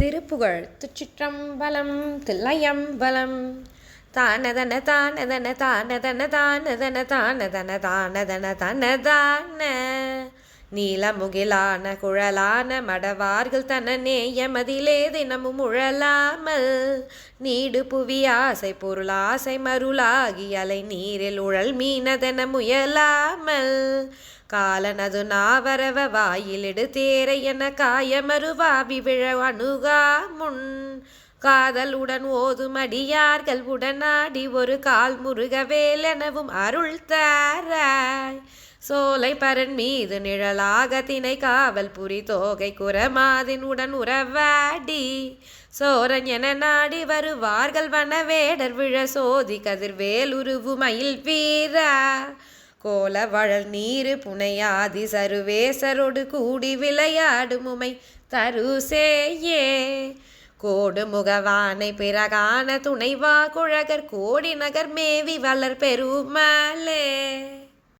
திருப்புகழ். திருச்சிற்றம்பலம் தில்லையம்பலம். தானதன தானதன தானதன தானதன தானதன தானதன தனதான. நீலமுகிலான குழலான மடவார்கள் தன எமதிலே தினமும் உழலாமல் நீடு புவி ஆசை பொருளாசை மருளாகி அலை நீரில் உழல் மீனதென முயலாமல் காலனது நாவரவ வாயிலிடு தேரை என காயமருவாவி விழ அணுகா முன் காதலுடன் ஓதும் அடியார்கள் உடனாடி ஒரு கால் முருகவேலெனவும் அருள் தாரா சோலை பரன் மீது நிழலாக தினை காவல் புரி தோகை குரமாதின் உடன் உறவாடி. சோரன் என நாடி வருவார்கள் வனவேடர் விழ சோதி கதிர்வேல் உருவு மயில் வீரா. கோல வழல் நீரு புனையாதி சருவேசரோடு கூடி விளையாடும் உமை தருசேயே. கோடு முகவானை பிறகான துணைவா குழகர் கோடி நகர் மேவி வளர் பெருமாளே